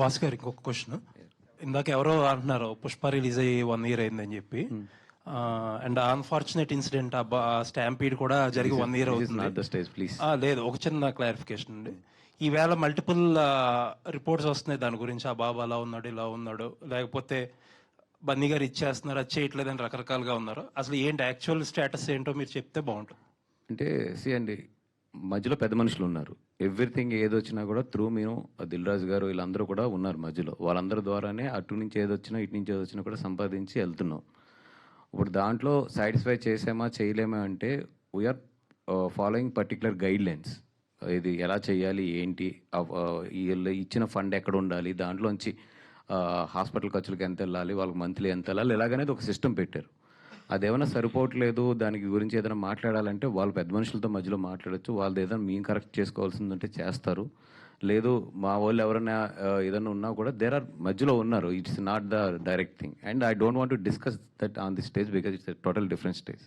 వాసు గారు ఇంకొక క్వశ్చన్. ఇందాక ఎవరో అంటున్నారు పుష్ప రిలీజ్ అయ్యి వన్ ఇయర్ అయిందని చెప్పి. అండ్ అన్ఫార్చునేట్ ఇన్సిడెంట్ ఆ స్టాంపీడ్ కూడా జరిగి వన్ ఇయర్ అవుతుంది. స్టేజ్ ప్లీజ్ ఆ, లేదు ఒక చిన్న క్లారిఫికేషన్ అండి. ఈవేళ మల్టిపుల్ రిపోర్ట్స్ వస్తున్నాయి దాని గురించి. ఆ బాబు అలా ఉన్నాడు ఇలా ఉన్నాడు. లేకపోతే బన్నీ గారు ఇచ్చేస్తున్నారు అది చేయట్లేదని రకరకాలుగా ఉన్నారు. అసలు ఏంటి యాక్చువల్ స్టేటస్ ఏంటో మీరు చెప్తే బాగుంటుంది. అంటే సి అండి మధ్యలో పెద్ద మనుషులు ఉన్నారు. ఎవ్రీథింగ్ ఏదొచ్చినా కూడా త్రూ మేము దిల్ రాజు గారు వీళ్ళందరూ కూడా ఉన్నారు మధ్యలో. వాళ్ళందరి ద్వారానే అటు నుంచి ఏదొచ్చినా ఇటు నుంచి ఏదొచ్చినా కూడా సంపాదించి వెళ్తున్నాం. ఇప్పుడు దాంట్లో సాటిస్ఫై చేసామా చేయలేమా అంటే we're following particular guidelines ఇది ఎలా చేయాలి ఏంటి వీళ్ళు ఇచ్చిన ఫండ్ ఎక్కడ ఉండాలి దాంట్లోంచి హాస్పిటల్ ఖర్చులకు ఎంత వెళ్ళాలి వాళ్ళకి మంత్లీ ఎంత వెళ్ళాలి ఇలాగనేది ఒక సిస్టమ్ పెట్టారు. అదేమైనా సరిపోవట్లేదు దానికి గురించి ఏదైనా మాట్లాడాలంటే వాళ్ళు పెద్ద మనుషులతో మధ్యలో మాట్లాడొచ్చు వాళ్ళు ఏదైనా మేము కరెక్ట్ చేసుకోవాల్సింది ఉంటే చేస్తారు. లేదు మా వాళ్ళు ఎవరైనా ఏదైనా ఉన్నా కూడా దేర్ ఆర్ మధ్యలో ఉన్నారు. It's not the direct thing and I don't want to discuss that on the stage because it's total different stage